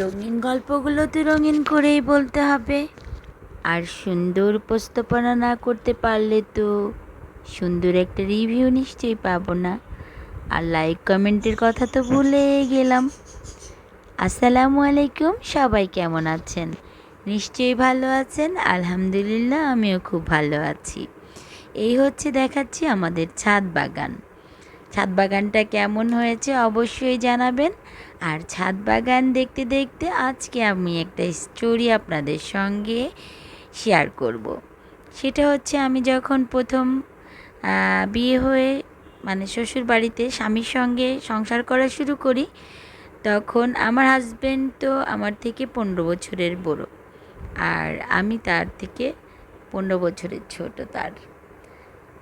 রঙিন গল্পগুলো তো রঙিন করেই বলতে হবে। আর সুন্দর উপস্থাপনা না করতে পারলে তো সুন্দর একটা রিভিউ নিশ্চয়ই পাবো না। আর লাইক কমেন্টের কথা তো ভুলে গেলাম। আসসালামু আলাইকুম, সবাই কেমন আছেন? নিশ্চয়ই ভালো আছেন, আলহামদুলিল্লাহ, আমিও খুব ভালো আছি। এই হচ্ছে দেখাচ্ছি আমাদের ছাদ বাগান। ছাদ বাগানটা কেমন হয়েছে অবশ্যই জানাবেন। আর ছাদ বাগান দেখতে দেখতে আজকে আমি একটা স্টোরি আপনাদের সঙ্গে শেয়ার করব। সেটা হচ্ছে আমি যখন প্রথম বিয়ে হয়ে মানে শ্বশুর বাড়িতে স্বামীর সঙ্গে সংসার করা শুরু করি, তখন আমার হাজব্যান্ড তো আমার থেকে পনেরো বছরের বড়। আর আমি তার থেকে পনেরো বছরের ছোট তার।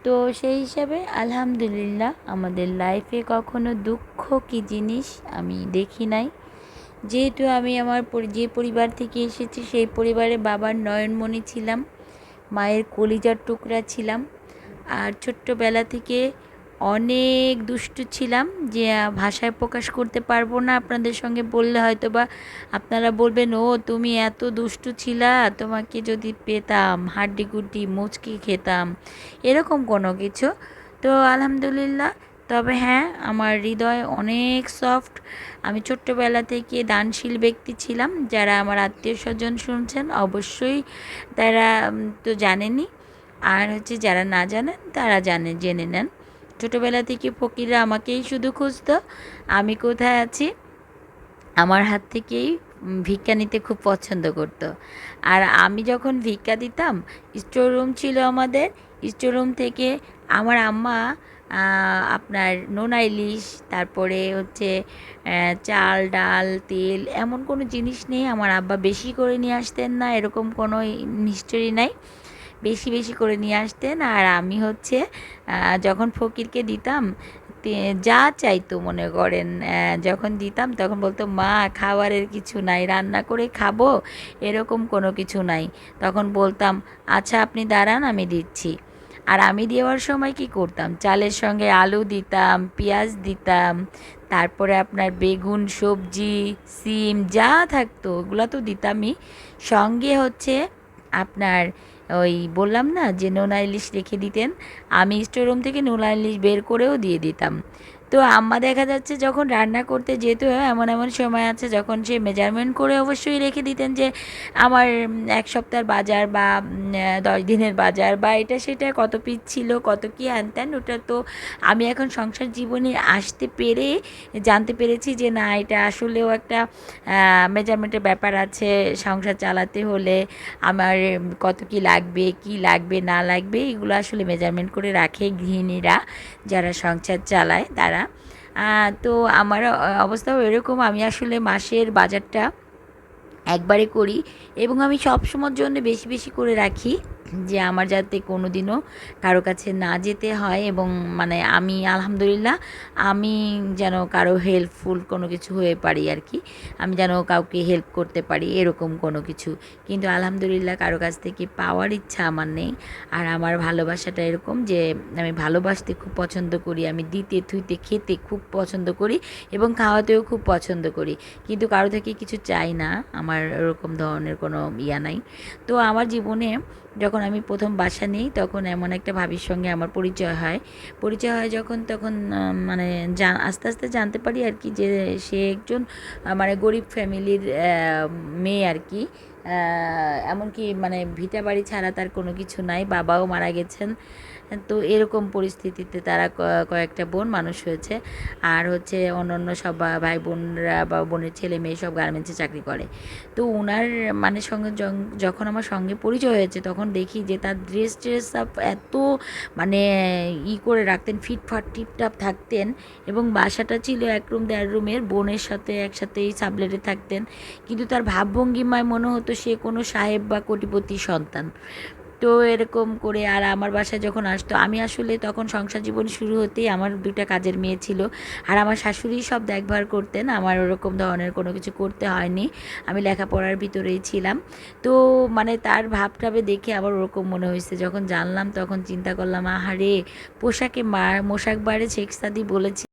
তো সেই হিসাবে আলহামদুলিল্লাহ আমাদের লাইফে কখনো দুঃখ কি জিনিস আমি দেখি নাই। যেহেতু আমি আমার যে পরিবার থেকে এসেছি সেই পরিবারে বাবার নয়নমণি ছিলাম, মায়ের কলিজার টুকরা ছিলাম। আর ছোট্টবেলা থেকে অনেক দুষ্টু ছিলাম যে ভাষায় প্রকাশ করতে পারব না। আপনাদের সঙ্গে বললে হয়তো বা আপনারা বলবেন, ও, তুমি এত দুষ্টু ছিলা, তোমাকে যদি পেতাম হাড্ডি গুড্ডি মুচকি খেতাম। এরকম কোনো কিছু। তো আলহামদুলিল্লাহ, তবে হ্যাঁ আমার হৃদয় অনেক সফট। আমি ছোট্টবেলা থেকে দানশীল ব্যক্তি ছিলাম। যারা আমার আত্মীয় স্বজন শুনছেন, অবশ্যই তারা তো জানেনই। আর হচ্ছে যারা না জানেন, তারা জানে, জেনে নেন। ছোটোবেলা থেকে ফকিররা আমাকেই শুধু খুঁজতো। আমি কোথায় আছি? আমার হাত থেকেই ভিক্ষা নিতে খুব পছন্দ করতো। আর আমি যখন ভিক্ষা দিতাম, স্টোর রুম ছিল আমাদের। স্টোর রুম থেকে আমার আম্মা আপনার নোনা ইলিশ, তারপরে হচ্ছে চাল, ডাল, তেল, এমন কোনো জিনিস নেই আমার আব্বা বেশি করে নিয়ে আসতেন না। এরকম কোনো হিস্টোরি নাই। বেশি বেশি করে নিয়ে আসতেন। আর আমি হচ্ছে যখন ফকিরকে দিতাম যা চাইতো মনে করেন যখন দিতাম তখন বলতো, মা, খাবারের কিছু নাই, রান্না করে খাব, এরকম কোনো কিছু নাই। তখন বলতাম আচ্ছা আপনি দাঁড়ান, আমি দিচ্ছি। আর আমি দেওয়ার সময় কি করতাম? চালের সঙ্গে আলু দিতাম, পেঁয়াজ দিতাম, তারপরে আপনার বেগুন, সবজি, সিম যা থাকতো, ওগুলো তো দিতামই। সঙ্গে হচ্ছে আপনার ওই বললাম না যে নোনা ইলিশ রেখে দিতেন, আমি স্টোররুম থেকে নোনা ইলিশ বের করেও দিয়ে দিতাম। তো আম্মা দেখা যাচ্ছে যখন রান্না করতে যেত, এমন এমন সময় আছে যখন সে মেজারমেন্ট করে অবশ্যই রেখে দিতেন যে, আমার এক সপ্তাহের বাজার বা দশ দিনের বাজার বা এটা সেটা কত পিস ছিল, কত কি আনতেন? ওটা তো আমি এখন সংসার জীবনে আসতে পেরে, জানতে পেরেছি যে, না, এটা আসলেও একটা মেজারমেন্টের ব্যাপার আছে, সংসার চালাতে হলে আমার কত কি লাগবে কি লাগবে, না লাগবে। এগুলো আসলে মেজারমেন্ট করে রাখে গৃহিণীরা যারা সংসার চালায়, তারা আহ, তো আমার অবস্থা অবস্থাও এরকম। আমি আসলে মাসের বাজারটা একবারে করি এবং আমি সবসময়ের জন্য বেশি বেশি করে রাখি। যে আমার যাতে কোনো দিনও কারও কাছে না যেতে হয় এবং মানে আমি আলহামদুলিল্লাহ আমি যেন কারও হেল্পফুল কোনো কিছু হয়ে পারি আর কি। আমি যেন কাউকে হেল্প করতে পারি এরকম কোনো কিছু। কিন্তু আলহামদুলিল্লাহ কারও কাছ থেকে পাওয়ার ইচ্ছা আমার নেই। আর আমার ভালোবাসাটা এরকম যে আমি ভালোবাসতে খুব পছন্দ করি, আমি দিতে, থুইতে, খেতে খুব পছন্দ করি এবং খাওয়াতেও খুব পছন্দ করি। কিন্তু কারও থেকে কিছু চাই না, আমার ওরকম ধরনের কোনো ইয়া নাই। তো আমার জীবনে যখন আমি প্রথম বাসা নিই, তখন এমন একটা ভাবির সঙ্গে আমার পরিচয় হয়। পরিচয় হয় যখন, তখন মানে জান, আস্তে আস্তে জানতে পারি আর কি যে সে একজন মানে গরিব ফ্যামিলির মেয়ে আর কি। এমনকি মানে ভিটা বাড়ি ছাড়া তার কোনো কিছু নাই। বাবাও মারা গেছেন। তো এরকম পরিস্থিতিতে তারা কয়েকটা বোন, মানুষ হয়েছে। আর হচ্ছে অন্য অন্য সব ভাই বোনরা বা বোনের ছেলে মেয়ে সব গার্মেন্টসে চাকরি করে। তো ওনার মানে সঙ্গে যখন আমার সঙ্গে পরিচয় হয়েছে, তখন দেখি যে তার ড্রেস ট্রেস সব এত মানে ই করে রাখতেন, ফিটফাট, টিপটাপ থাকতেন এবং বাসাটা ছিল এক রুম, দেড় রুমের। বোনের সাথে একসাথেই সাবলেটে থাকতেন। কিন্তু তার ভাবভঙ্গিমায় মনে হতো সে কোনো সাহেব বা কোটিপতি সন্তান। তো এরকম করে আর আমার বাসায় যখন আসতো, আমি আসলে তখন সংসার জীবন শুরু হতেই আমার দুইটা কাজের মেয়ে ছিল। আর আমার শাশুড়ি সব দেখভাল করতেন, আমার ওরকম ধরনের কোনো কিছু করতে হয়নি। আমি লেখাপড়ার ভিতরেই ছিলাম। তো মানে তার ভাবটাবে দেখে আবার ওরকম মনে হয়েছে। যখন জানলাম তখন চিন্তা করলাম, আহারে, পোশাকে মা মোশাক বাড়ে শেখ সাদি বলেছে